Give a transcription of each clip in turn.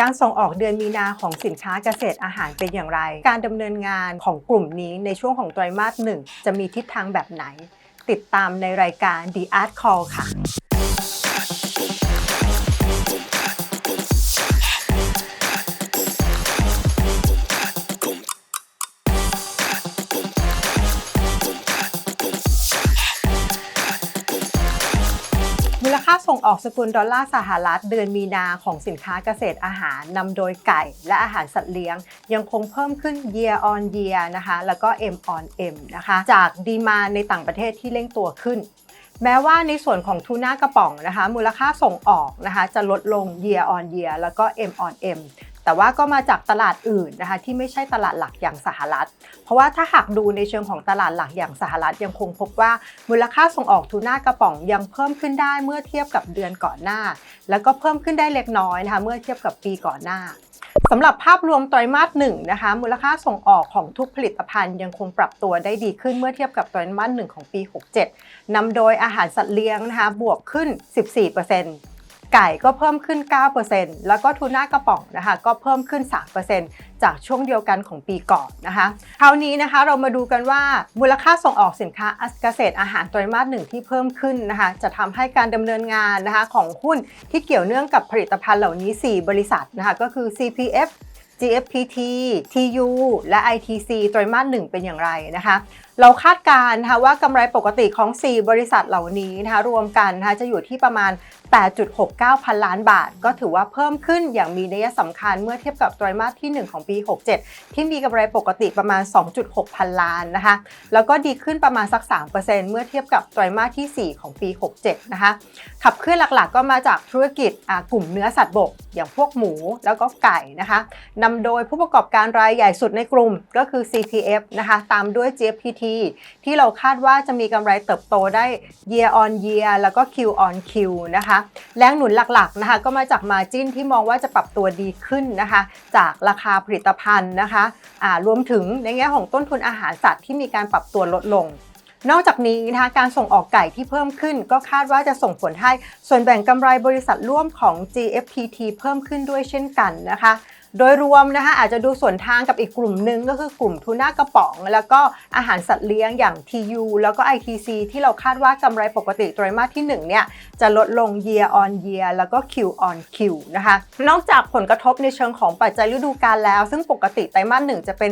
การส่งออกเดือนมีนาของสินค้าเกษตรอาหารเป็นอย่างไร การดำเนินงานของกลุ่มนี้ในช่วงของไตรมาสหนึ่งจะมีทิศทางแบบไหน ติดตามในรายการ The Art Call ค่ะ ลค่าส่งออกสกุลดอลลาร์สหรัฐเดือนมีนาของสินค้าเกษตรอาหารนำโดยไก่ และอาหารสัตว์เลี้ยง ยังคงเพิ่มขึ้น year on year นะคะแล้วก็ M on M นะคะจากดีมาในต่างประเทศที่เร่งตัวขึ้นแม้ว่าในส่วนของทูน่ากระป๋องนะคะมูลค่าส่งออกนะคะจะลดลง year on year แล้วก็ M on M แต่ว่าก็มาจากตลาดอื่นนะคะที่ไม่ใช่ตลาดหลักอย่างสหรัฐ เพราะว่าถ้าหากดูในเชิงของตลาดหลักอย่างสหรัฐยังคงพบว่ามูลค่าส่งออกทูน่ากระป๋องยังเพิ่มขึ้นได้เมื่อเทียบกับเดือนก่อนหน้า แล้วก็เพิ่มขึ้นได้เล็กน้อยนะคะเมื่อเทียบกับปีก่อนหน้าสำหรับภาพรวมไตรมาสหนึ่งนะคะมูลค่าส่งออกของทุกผลิตภัณฑ์ยังคงปรับตัวได้ดีขึ้นเมื่อเทียบกับไตรมาสหนึ่งของปี 67นำโดยอาหารสัตว์เลี้ยงนะคะบวกขึ้น 14% ไก่ก็เพิ่มขึ้น 9%แล้วก็ทูน่ากระป๋องนะคะก็เพิ่มขึ้น 3%จากช่วงเดียวกันของปีก่อนนะคะคราวนี้นะคะเรามาดูกันว่ามูลค่าส่งออกสินค้าเกษตรอาหารไตรมาสหนึ่งที่เพิ่มขึ้นนะคะจะทำให้การดำเนินงานนะคะของหุ้นที่เกี่ยวเนื่องกับผลิตภัณฑ์เหล่านี้ 4 บริษัทนะคะก็คือ CPF GFPT TU และ ITC ไตรมาสหนึ่งเป็นอย่างไรนะคะเราคาดการณ์นะคะว่ากำไรปกติของ 4 บริษัทเหล่านี้นะคะรวมกันนะคะจะอยู่ที่ประมาณ 8.69 พันล้านบาท ก็ถือว่าเพิ่มขึ้นอย่างมีนัยสำคัญเมื่อเทียบกับไตรมาสที่ 1 ของปี 67 ที่มีกำไรปกติประมาณ 2.6 พันล้านนะคะแล้วก็ดีขึ้นประมาณสัก 3%เมื่อเทียบกับไตรมาสที่ 4 ของปี 67 นะคะขับเคลื่อนหลักๆ ก็มาจากธุรกิจกลุ่มเนื้อสัตว์บก อย่างพวกหมูแล้วก็ไก่นะคะนำโดยผู้ประกอบการรายใหญ่สุดในกลุ่มก็คือ CPF นะคะตามด้วย JPT GFPT ที่เราคาดว่าจะมีกำไรเติบโตได้ year on year แล้วก็ Q on Q นะคะแรงหนุนหลักๆนะคะก็มาจาก margin ที่มองว่าจะปรับตัวดีขึ้นนะคะ จากราคาผลิตภัณฑ์นะคะะรวมถึงในแง่ของต้นทุนอาหารสัตว์ที่มีการปรับตัวลดลงนอกจากนี้นะคะการส่งออกไก่ที่เพิ่มขึ้น ก็คาดว่าจะส่งผลให้ส่วนแบ่งกำไรบริษัทร่วมของ GFPT เพิ่มขึ้นด้วยเช่นกันนะคะ โดยรวมนะคะอาจจะดูส่วนทางกับอีกกลุ่มหนึ่งก็คือกลุ่มทูน่ากระป๋อง แล้วก็อาหารสัตว์เลี้ยงอย่าง TU แล้วก็ ITC ที่เราคาดว่ากำไรปกติไตรมาสที่ 1 เนี่ยจะลดลง year on year แล้วก็ Q on Q นะคะนอกจากผลกระทบในเชิงของปัจจัยฤดูกาลแล้ว ซึ่งปกติไตรมาสหนึ่งจะเป็น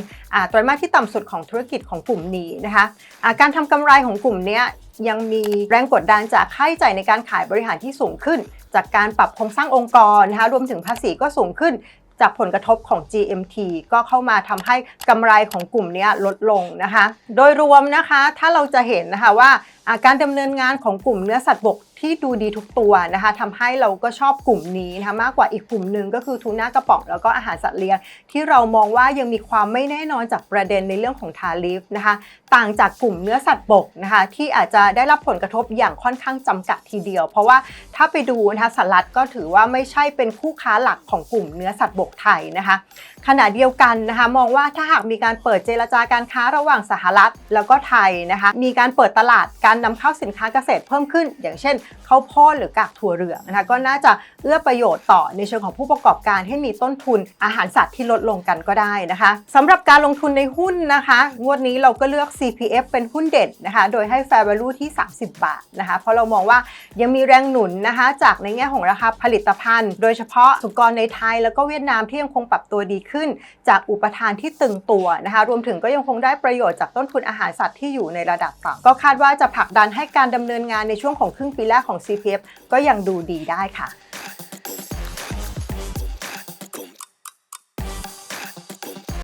ไตรมาสที่ต่ำสุดของธุรกิจของกลุ่มนี้นะคะะการทำกำไรของกลุ่มนี้ยังมีแรงกดดันจากค่าใช้จ่ายในการขายบริหารที่สูงขึ้น จากการปรับโครงสร้างองค์กรนะคะรวมถึงภาษีก็สูงขึ้น จากผลกระทบของ GMT ก็เข้ามาทำให้กำไรของกลุ่มนี้ลดลงนะคะ โดยรวมนะคะถ้าเราจะเห็นนะคะว่าการดำเนินงานของกลุ่มเนื้อสัตว์บก ที่ดูดีทุกตัวนะคะทำให้เราก็ชอบกลุ่มนี้นะคะมากกว่าอีกกลุ่มหนึ่งก็คือทูน่ากระป๋องแล้วก็อาหารสัตว์เลี้ยง ที่เรามองว่ายังมีความไม่แน่นอนจากประเด็นในเรื่องของทาริฟนะคะ ต่างจากกลุ่มเนื้อสัตว์บกนะคะ ที่อาจจะได้รับผลกระทบอย่างค่อนข้างจำกัดทีเดียว เพราะว่าถ้าไปดูนะคะสลัดก็ถือว่าไม่ใช่เป็นคู่ค้าหลักของกลุ่มเนื้อสัตว์บกไทยนะคะขณะเดียวกันนะคะมองว่าถ้าหากมีการเปิดเจรจาการค้าระหว่างสหรัฐแล้วก็ไทยนะคะมีการเปิดตลาดการนำเข้าสินค้าเกษตรเพิ่มขึ้น อย่างเช่นข้าวโพดหรือกากถั่วเหลืองนะคะก็น่าจะเอื้อประโยชน์ต่อในเชิงของผู้ประกอบการให้มีต้นทุนอาหารสัตว์ที่ลดลงกันก็ได้นะคะสำหรับการลงทุนในหุ้นนะคะ งวดนี้เราก็เลือก CPF เป็นหุ้นเด่นนะคะโดยให้ fair value ที่ 30 บาทนะคะเพราะเรามองว่ายังมีแรงหนุนนะคะจากในแง่ของราคาผลิตภัณฑ์ โดยเฉพาะสุกรในไทยแล้วก็เวียดนามที่ยังคงปรับตัวดีขึ้น จากอุปทานที่ตึงตัวนะคะรวมถึงก็ยังคงได้ประโยชน์จากต้นทุนอาหารสัตว์ที่อยู่ในระดับต่ำก็คาดว่าจะผลักดันให้การดำเนินงานในช่วงของครึ่งปีแรกของ CPF ก็ยังดูดีได้ค่ะ